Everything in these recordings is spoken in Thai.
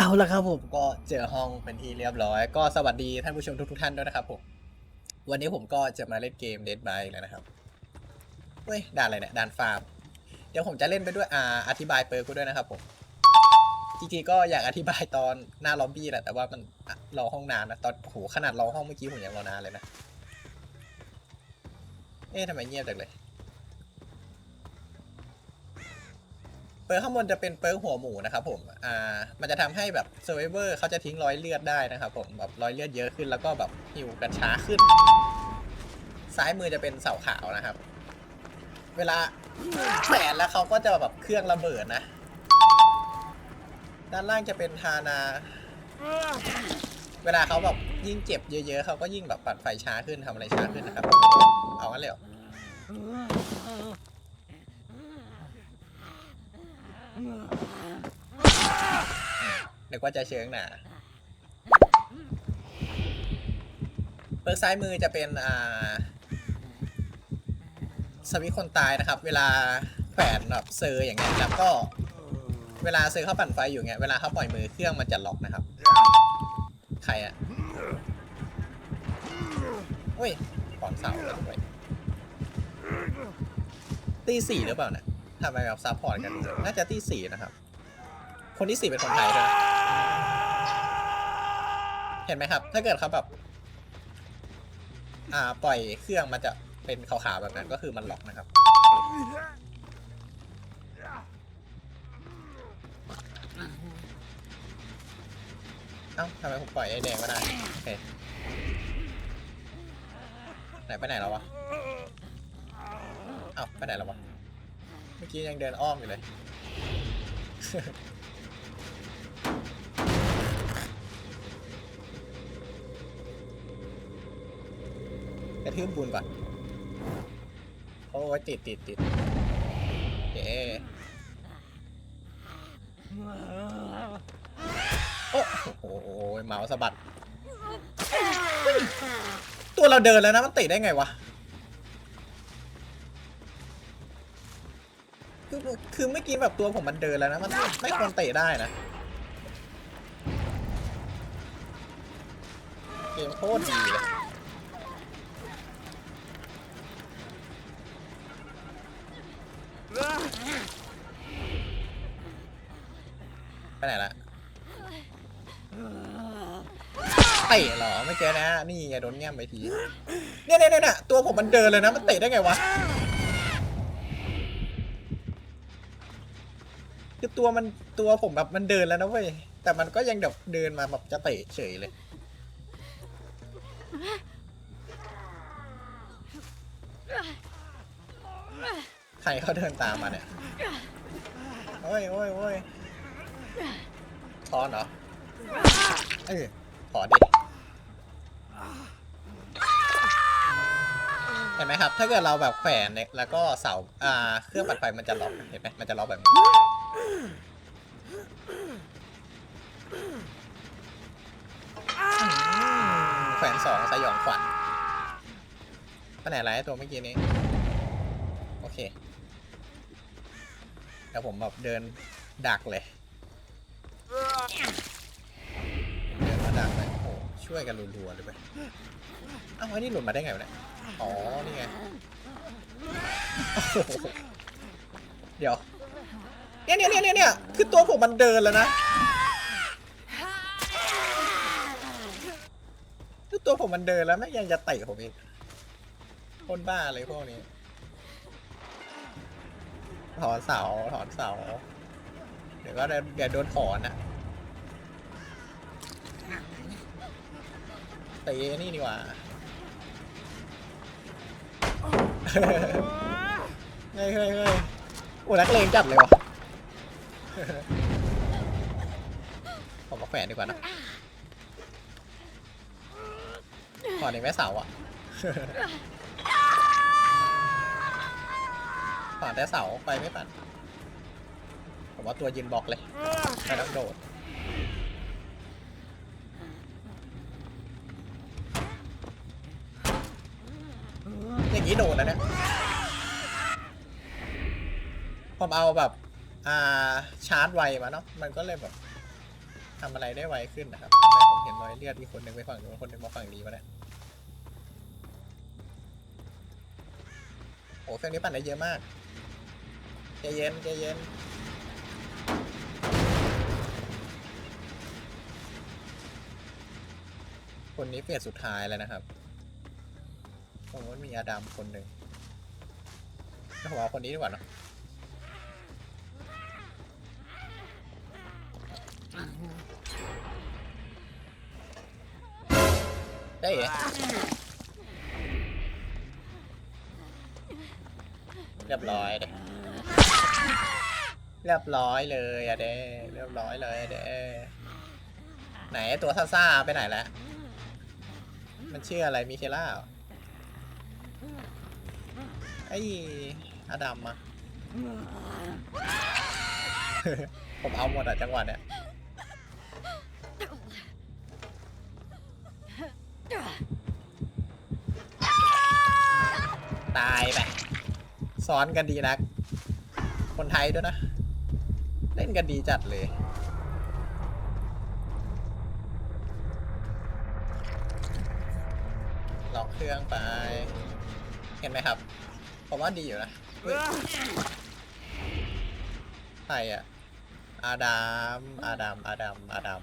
เอาละครับผมก็เจอห้องเป็นที่เรียบร้อย ก็สวัสดีท่านผู้ชมทุกๆท่านด้วยนะครับผมวันนี้ผมก็จะมาเล่นเกม Dead by แล้วนะครับเฮ้ยด่านอะไรเนี่ยด่านฟาร์มเดี๋ยวผมจะเล่นไปด้วยอ่าอธิบายเปิร์กด้วยนะครับผมจริงๆก็อยากอธิบายตอนหน้าล็อบบี้แหละแต่ว่ามันรอห้องนานนะตอนโอ้โหขนาดรอห้องเมื่อกี้ผมยังรอนานเลยนะเอ๊ะทำไมเงียบจังเลย ปิร์กข้างบนจะเป็นเปิร์กหัวหมูนะครับผม อ่า มันจะทำให้แบบเซอร์ไวเวอร์เขาจะทิ้งร้อยเลือดได้นะครับผม แบบร้อยเลือดเยอะขึ้นแล้วก็แบบหิวกันช้าขึ้น ซ้ายมือจะเป็นเสาขาวนะครับ เวลาแขวนแล้วเขาก็จะแบบเครื่องระเบิดนะ ด้านล่างจะเป็นทานา เวลาเขาแบบยิ่งเจ็บเยอะๆเขาก็ยิ่งแบบปัดไฟช้าขึ้นทำอะไรช้าขึ้นนะครับ เอางั้นเลยเหรอ นึกว่าจะเชิงหนาเปิร์กซ้ายมือจะเป็นอ่าสวิตคนตายนะครับ เวลาแขวนแบบเซอร์อย่างเงี้ยแล้วก็เวลาเซอร์เขาปั่นไฟอยู่เงี้ยเวลาเขาปล่อยมือเครื่องมันจะล็อกนะครับ ใครอะอุ้ยขอนเสาเลยตีสี่หรือเปล่าเนี่ย ทำไมแบบซัพพอร์ตกัน น่าจะตีสี่นะครับ คนที่สี่เป็นคนไทยด้วยนะเห็นไหมครับ ถ้าเกิดเขาแบบ อ่าปล่อยเครื่องมันจะเป็นขาวๆแบบนั้นก็คือมันล็อกนะครับ เอ้าทำไมผมปล่อยไอ้แดงไม่ได้โอเคไหนไปไหนแล้ววะ เอ้าไปไหนแล้ววะ มื่อกี้ยังเดินอ้อมอยู่เลย กระทืบบุญก่อนโอ้ยติดติดติดเย้โอ้โหเมาส์สะบัดเฮ้ยตัวเราเดินแล้วนะ มันติดได้ไงวะ คือคือเมื่อกี้แบบตัวผมมันเดินแล้วนะ มันไม่ควรเตะได้นะ เกมโคตรดีเลยไปไหนละเตะเหรอไม่เจอนะ นี่ไงโดนแง้มไปที เนี่ยเนี่ยเนี่ยตัวผมมันเดินเลยนะ มันเตะได้ไงวะ คือตัวมันตัวผมแบบมันเดินแล้วนะเว้ย แต่มันก็ยังแบบเดินมาแบบจะเตะเฉยเลย ใครเขาเดินตามมาเนี่ย โอ้ยโอ้ยโอ้ยถอนเหรอ เออถอดิเห็นไหมครับ ถ้าเกิดเราแบบแขวนเนี่ยแล้วก็เสา อ่า เครื่องปัดไฟมันจะล็อก เห็นไหมมันจะล็อกแบบนี้ แขวนสองสยองขวัญไปไหนไรตัวเมื่อกี้นี้ โอเคเดี๋ยวผมแบบเดินดักเลย เดินมาดักเลยโอ้โหช่วยกันรัวๆเลยไปเอ้าวไอ้นี่หลุดมาได้ไงวะเนี่ยอ๋อ นี่ไง เดี๋ยว เนี่ยเนี่ยเนี่ยเนี่ยคือตัวผมมันเดินแล้วนะคือตัวผมมันเดินแล้วแม่ยังจะเตะผมอีกคนบ้าเลยพวกนี้ถอนเสาถอนเสา เดี๋ยวก็เดี๋ยวโดนถอนนะเตะนี่ดีกว่าเฮ้ยเฮ้ยเฮ้ยโอ้นักเลงจัดเลยวะ ผมมาแขวนดีกว่านะถอนในแม่เสาอะผ่านแต่เสาไปไม่ปั่นผมว่าตัวยืนบล็อกเลยไม่ต้องโดดอย่างนี้โดนแล้วเนี่ยผมเอาแบบ อ่าชาร์จไวมาเนาะมันก็เลยแบบทำอะไรได้ไวขึ้นนะครับทำไมผมเห็นรอยเลือดอีกคนหนึ่งไปฝั่งนู้นคนหนึ่งมาฝั่งนี้วะเนี่ยโอ้เครื่องนี้ปั่นได้เยอะมากใจเย็นใจเย็นคนนี้เฟสสุดท้ายแล้วนะครับผมว่ามีอาดัมคนหนึ่งแล้วผมเอาคนนี้ดีกว่าเนอะ ได้เหรอเรียบร้อยเด้เรียบร้อยเลยอะเด้เรียบร้อยเลยเด้ไหนตัวซ่าๆไปไหนแล้ว มันชื่ออะไรมิเคล่าเหรอไอ้อดัมอะผมเอาหมดอะจังหวะเนี้ย ตายไปซ้อนกันดีนัก คนไทยด้วยนะ เล่นกันดีจัดเลยล็อกเครื่องไป เห็นไหมครับ ผมว่าดีอยู่นะเฮ้ยใครอะอาดาม อาดาม อาดาม อาดาม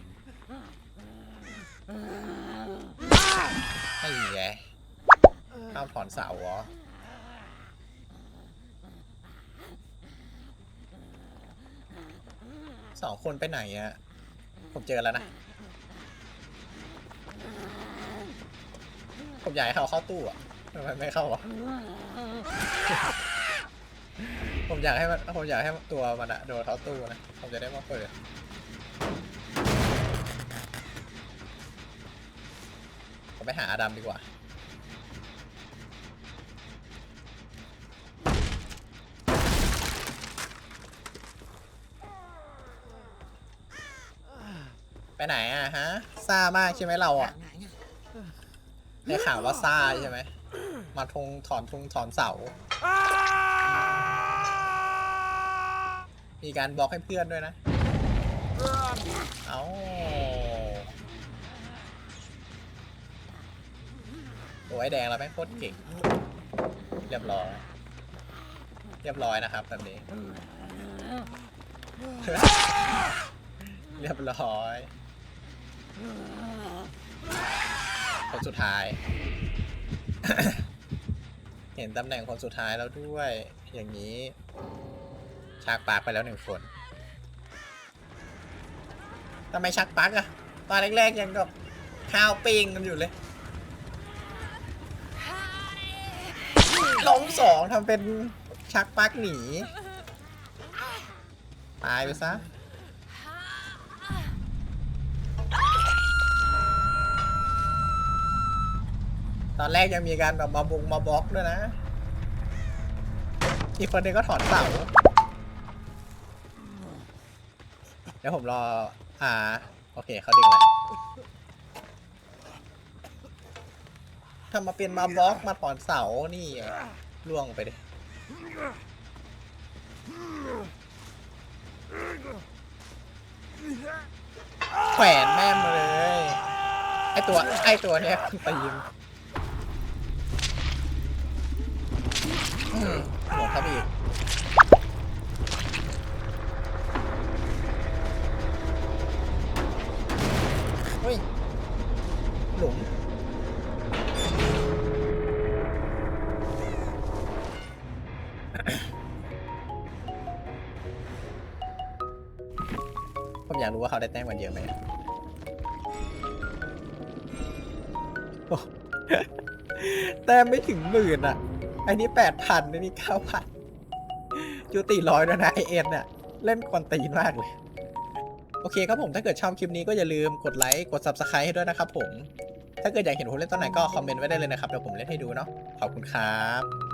ไอ้แย่ข้ามถอนเสาเหรอ สองคนไปไหนอะผมเจอแล้วนะ ผมอยากให้เขาเข้าตู้อะทำไมไม่เข้าอะผมอยากให้มันผมอยากให้ตัวมันอะโดนเข้าตู้นะผมจะได้มาเปิดผมไปหาอาดัมดีกว่า ไปไหนอะฮะซ่ามากใช่ไหมเราอะได้ข่าวว่าซ่าใช่ไหมมาทงถอนทงถอนเสา มีการบล็อกให้เพื่อนด้วยนะ เอาโอ้ยแดงเราแม่งโคตรเก่ง เรียบร้อย เรียบร้อยนะครับแบบนี้ เรียบร้อย คนสุดท้าย เห็นตำแหน่งคนสุดท้ายแล้วด้วย อย่างนี้ชักปลักไปแล้วหนึ่งคนทำไมชักปักอะตอนแรกๆยังกับข้าวปิ้งกันอยู่เลยล้มสองทำเป็นชักปักหนี ตายไปซะ ตอนแรกยังมีการแบบมาบุงมาบล็อกด้วยนะ อีกคนหนึงก็ถอนเสา เดี๋ยวผมรอ อ่า โอเคเขาดึงแล้วทำมาเป็นมาบล็อกมาถอนเสา นี่ไงล่วงไปดิ แขวนแม่มเลย ไอตัว ไอตัวเนี้ยตีมอืม หมดครับอีกเฮ้ยหลุมผมอยากรู้ว่าเขาได้แต้มกันเยอะไหมแต้มไม่ถึงหมื่นอะ อันนี้แปดพันอันนี้เก้าพันจุติร้อยแล้วนะไอเอ็นเนี่ยเล่นควนตีนมากเลย โอเคครับผมถ้าเกิดชอบคลิปนี้ก็อย่าลืมกดไลค์กด subscribe ให้ด้วยนะครับผม ถ้าเกิดอยากเห็นผมเล่นตอนไหนก็คอมเมนต์ไว้ได้เลยนะครับเดี๋ยวผมเล่นให้ดูเนาะขอบคุณครับ